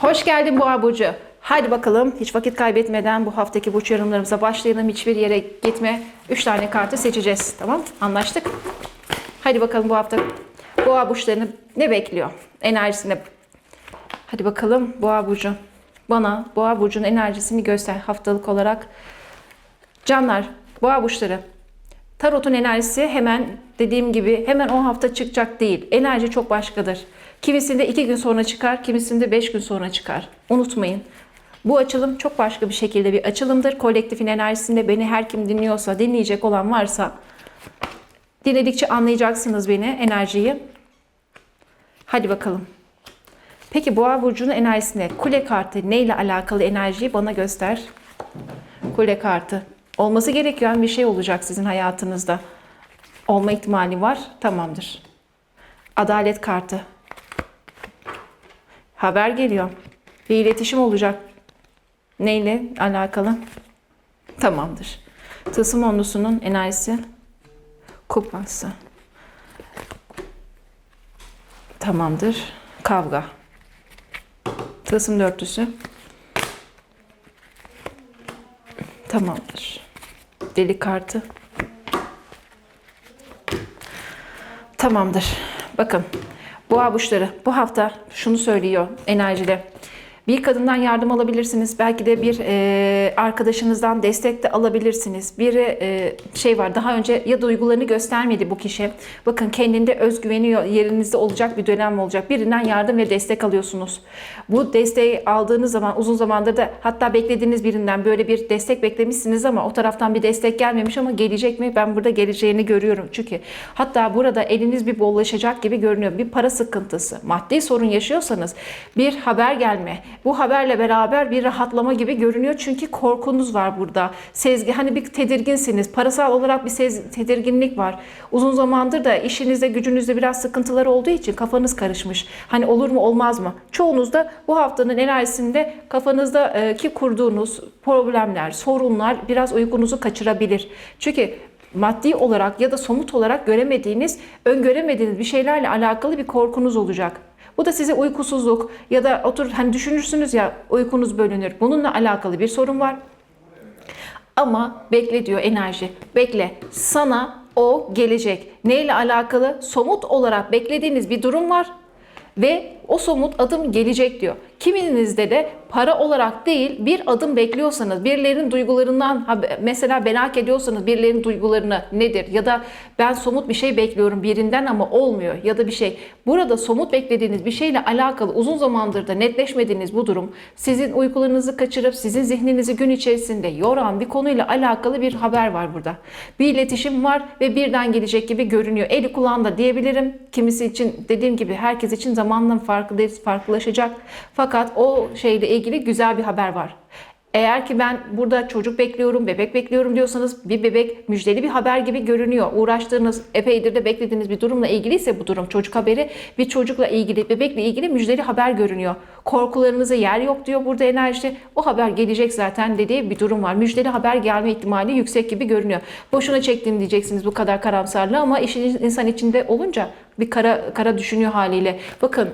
Hoş geldin Boğa Burcu. Hadi bakalım hiç vakit kaybetmeden bu haftaki burç yorumlarımıza başlayalım. Hiçbir yere gitme. 3 tane kartı seçeceğiz. Tamam Anlaştık. Hadi bakalım bu hafta Boğa burçlarını ne bekliyor? Enerjisine. Hadi bakalım Boğa Burcu. Bana Boğa Burcu'nun enerjisini göster haftalık olarak. Canlar, Boğa burçları. Tarot'un enerjisi hemen dediğim gibi hemen o hafta çıkacak değil. Enerji çok başkadır. Kimisinde iki gün sonra çıkar, kimisinde beş gün sonra çıkar. Unutmayın. Bu açılım çok başka bir şekilde bir açılımdır. Kolektifin enerjisinde beni her kim dinliyorsa, dinleyecek olan varsa dinledikçe anlayacaksınız beni, enerjiyi. Hadi bakalım. Peki Boğa burcunun enerjisine kule kartı neyle alakalı enerjiyi bana göster. Kule kartı. Olması gereken bir şey olacak sizin hayatınızda. Olma ihtimali var. Tamamdır. Adalet kartı. Haber geliyor. Bir iletişim olacak. Neyle alakalı? Tamamdır. Tılsım onlusunun enerjisi. Kupası. Tamamdır. Kavga. Tılsım dörtlüsü. Tamamdır. Deli kartı. Tamamdır. Bakın boğa burçları bu hafta şunu söylüyor enerjide. Bir kadından yardım alabilirsiniz. Belki de bir e, arkadaşınızdan destek de alabilirsiniz. Bir e, şey var daha önce ya duygularını göstermedi bu kişi. Bakın kendinde özgüveni yerinizde olacak bir dönem olacak. Birinden yardım ve destek alıyorsunuz. Bu desteği aldığınız zaman uzun zamandır da hatta beklediğiniz birinden böyle bir destek beklemişsiniz ama o taraftan bir destek gelmemiş ama gelecek mi? Ben burada geleceğini görüyorum. Çünkü hatta burada eliniz bir bollaşacak gibi görünüyor. Bir para sıkıntısı, maddi sorun yaşıyorsanız bir haber gelme, bu haberle beraber bir rahatlama gibi görünüyor. Çünkü korkunuz var burada. Sezgi hani bir tedirginsiniz. Parasal olarak bir sez, tedirginlik var. Uzun zamandır da işinizde gücünüzde biraz sıkıntılar olduğu için kafanız karışmış. Hani olur mu olmaz mı? Çoğunuz da bu haftanın enerjisinde kafanızda e, kurduğunuz problemler, sorunlar biraz uykunuzu kaçırabilir. Çünkü maddi olarak ya da somut olarak göremediğiniz, öngöremediğiniz bir şeylerle alakalı bir korkunuz olacak. Bu da size uykusuzluk ya da otur hani düşünürsünüz ya uykunuz bölünür. Bununla alakalı bir sorun var. Ama bekle diyor enerji. Bekle. Sana o gelecek. Neyle alakalı? Somut olarak beklediğiniz bir durum var ve o somut adım gelecek diyor. Kiminizde de para olarak değil bir adım bekliyorsanız, birilerinin duygularından mesela merak ediyorsanız birilerinin duygularını nedir ya da ben somut bir şey bekliyorum birinden ama olmuyor ya da bir şey. Burada somut beklediğiniz bir şeyle alakalı uzun zamandır da netleşmediğiniz bu durum sizin uykularınızı kaçırıp sizin zihninizi gün içerisinde yoran bir konuyla alakalı bir haber var burada. Bir iletişim var ve birden gelecek gibi görünüyor. Eli kulağında diyebilirim. Kimisi için dediğim gibi herkes için zamanla farklı farklılaşacak. Fakat o şeyle ilgili güzel bir haber var. Eğer ki ben burada çocuk bekliyorum, bebek bekliyorum diyorsanız bir bebek müjdeli bir haber gibi görünüyor. Uğraştığınız, epeydir de beklediğiniz bir durumla ilgiliyse bu durum çocuk haberi bir çocukla ilgili, bebekle ilgili müjdeli haber görünüyor. Korkularınıza yer yok diyor burada enerji. O haber gelecek zaten dediği bir durum var. Müjdeli haber gelme ihtimali yüksek gibi görünüyor. Boşuna çektim diyeceksiniz bu kadar karamsarlığı ama işin insan içinde olunca bir kara kara düşünüyor haliyle. Bakın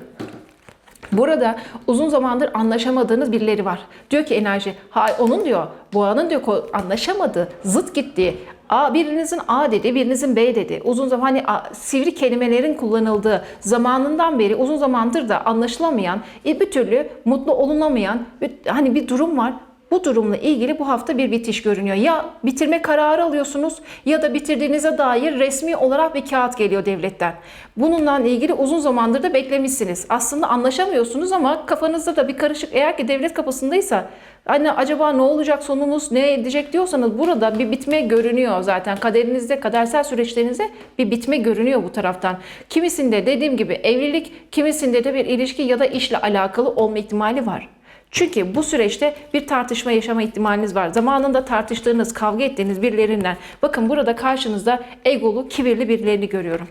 Burada uzun zamandır anlaşamadığınız birileri var. Diyor ki enerji, ha onun diyor, boğanın diyor anlaşamadı, zıt gitti. A, birinizin A dedi, birinizin B dedi. Uzun zaman hani a, sivri kelimelerin kullanıldığı zamanından beri uzun zamandır da anlaşılamayan, e, bir türlü mutlu olunamayan hani bir durum var. Bu durumla ilgili bu hafta bir bitiş görünüyor. Ya bitirme kararı alıyorsunuz ya da bitirdiğinize dair resmi olarak bir kağıt geliyor devletten. Bununla ilgili uzun zamandır da beklemişsiniz. Aslında anlaşamıyorsunuz ama kafanızda da bir karışık eğer ki devlet kapısındaysa Hani acaba ne olacak sonumuz ne edecek diyorsanız burada bir bitme görünüyor zaten. Kaderinizde, kadersel süreçlerinizde bir bitme görünüyor bu taraftan. Kimisinde dediğim gibi evlilik, kimisinde de bir ilişki ya da işle alakalı olma ihtimali var. Çünkü bu süreçte bir tartışma yaşama ihtimaliniz var. Zamanında tartıştığınız, kavga ettiğiniz birilerinden. Bakın burada karşınızda egolu, kibirli birilerini görüyorum.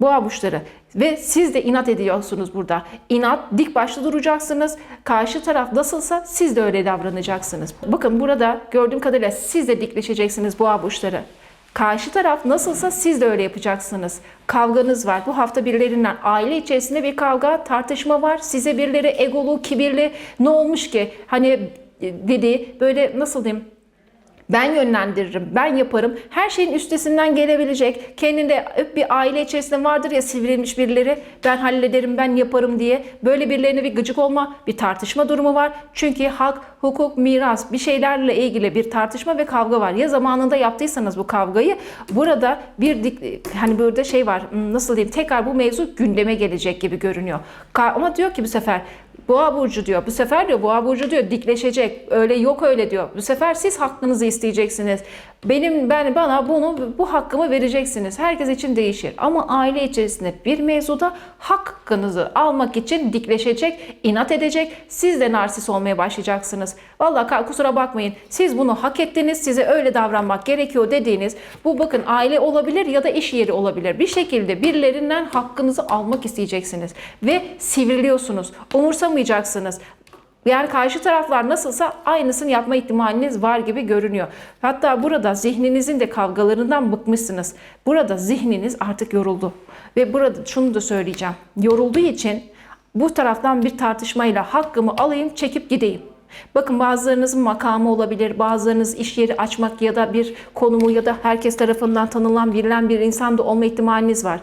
Boğa burçları ve siz de inat ediyorsunuz burada. İnat, dik başlı duracaksınız. Karşı taraf nasılsa siz de öyle davranacaksınız. Bakın burada gördüğüm kadarıyla siz de dikleşeceksiniz boğa burçları. Karşı taraf nasılsa siz de öyle yapacaksınız. Kavganız var. Bu hafta birilerinden aile içerisinde bir kavga, tartışma var. Size birileri egolu, kibirli ne olmuş ki? Hani e, dedi böyle nasıl diyeyim? Ben yönlendiririm, ben yaparım. Her şeyin üstesinden gelebilecek. Kendinde bir aile içerisinde vardır ya sivrilmiş birileri. Ben hallederim, ben yaparım diye. Böyle birilerine bir gıcık olma, bir tartışma durumu var. Çünkü hak, hukuk, miras bir şeylerle ilgili bir tartışma ve kavga var. Ya zamanında yaptıysanız bu kavgayı burada bir dik, hani burada şey var hmm, nasıl diyeyim tekrar bu mevzu gündeme gelecek gibi görünüyor. Ama diyor ki bu sefer Boğa burcu diyor. Bu sefer diyor Boğa burcu diyor dikleşecek. Öyle yok öyle diyor. Bu sefer siz hakkınızı isteyeceksiniz. Benim ben bana bunu bu hakkımı vereceksiniz. Herkes için değişir. Ama aile içerisinde bir mevzuda hakkınızı almak için dikleşecek, inat edecek. Siz de narsis olmaya başlayacaksınız. Vallahi kusura bakmayın. Siz bunu hak ettiniz. Size öyle davranmak gerekiyor dediğiniz bu bakın aile olabilir ya da iş yeri olabilir. Bir şekilde birilerinden hakkınızı almak isteyeceksiniz ve sivriliyorsunuz. Umursamayacaksınız. Yani karşı taraflar nasılsa aynısını yapma ihtimaliniz var gibi görünüyor. Hatta burada zihninizin de kavgalarından bıkmışsınız. Burada zihniniz artık yoruldu. Ve burada şunu da söyleyeceğim. Yorulduğu için bu taraftan bir tartışmayla hakkımı alayım, çekip gideyim. Bakın bazılarınızın makamı olabilir, bazılarınız iş yeri açmak ya da bir konumu ya da herkes tarafından tanınan, bilinen bir insan da olma ihtimaliniz var.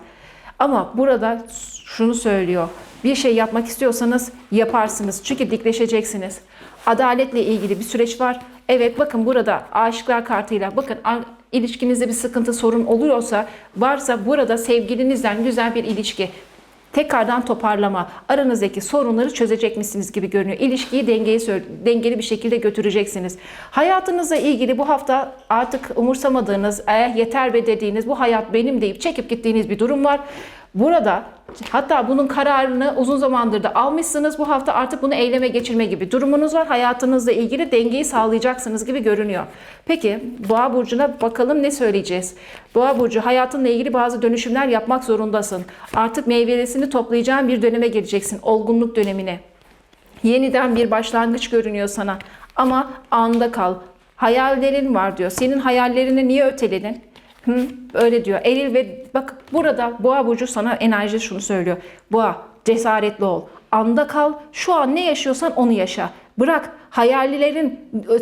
Ama burada şunu söylüyor. Bir şey yapmak istiyorsanız yaparsınız. Çünkü dikleşeceksiniz. Adaletle ilgili bir süreç var. Evet bakın burada aşıklar kartıyla bakın ilişkinizde bir sıkıntı sorun oluyorsa varsa burada sevgilinizden güzel bir ilişki tekrardan toparlama, aranızdaki sorunları çözecek misiniz gibi görünüyor. İlişkiyi dengeli, dengeli bir şekilde götüreceksiniz. Hayatınızla ilgili bu hafta artık umursamadığınız, eğer yeter be dediğiniz bu hayat benim deyip çekip gittiğiniz bir durum var. Burada hatta bunun kararını uzun zamandır da almışsınız. Bu hafta artık bunu eyleme geçirme gibi durumunuz var. Hayatınızla ilgili dengeyi sağlayacaksınız gibi görünüyor. Peki Boğa burcuna bakalım ne söyleyeceğiz? Boğa burcu hayatınla ilgili bazı dönüşümler yapmak zorundasın. Artık meyvelesini toplayacağın bir döneme geleceksin. Olgunluk dönemine. Yeniden bir başlangıç görünüyor sana. Ama anda kal. Hayallerin var diyor. Senin hayallerini niye öteledin? Hı, öyle diyor. Eril ve bak burada Boğa burcu sana enerji şunu söylüyor. Boğa cesaretli ol. Anda kal. Şu an ne yaşıyorsan onu yaşa. Bırak hayallerin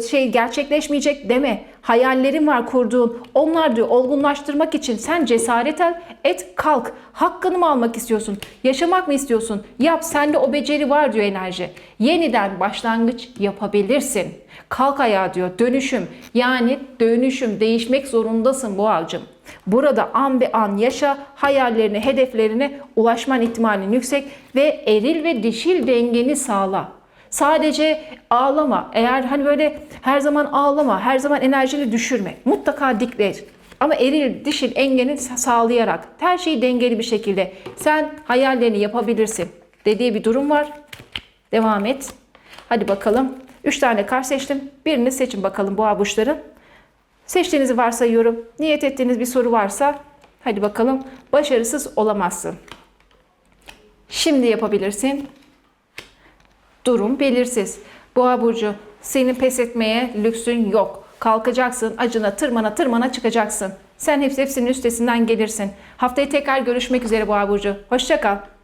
şey gerçekleşmeyecek deme. Hayallerin var kurduğun. Onlar diyor olgunlaştırmak için sen cesaret el, et kalk. Hakkını mı almak istiyorsun? Yaşamak mı istiyorsun? Yap. Sende o beceri var diyor enerji. Yeniden başlangıç yapabilirsin. Kalk ayağa diyor. Dönüşüm. Yani dönüşüm. Değişmek zorundasın bu avcım. Burada an be an yaşa, hayallerine, hedeflerine ulaşman ihtimalin yüksek ve eril ve dişil dengeni sağla. Sadece ağlama. Eğer hani böyle her zaman ağlama, her zaman enerjini düşürme. Mutlaka dikle. Ama eril, dişil engeni sağlayarak her şeyi dengeli bir şekilde sen hayallerini yapabilirsin dediği bir durum var. Devam et. Hadi bakalım. Üç tane kart seçtim. Birini seçin bakalım boğa burçları. Seçtiğinizi varsayıyorum. Niyet ettiğiniz bir soru varsa hadi bakalım. Başarısız olamazsın. Şimdi yapabilirsin. Durum belirsiz. Boğa burcu senin pes etmeye lüksün yok. Kalkacaksın, acına tırmana tırmana çıkacaksın. Sen hepsi hepsinin üstesinden gelirsin. Haftaya tekrar görüşmek üzere Boğa burcu. Hoşça kal.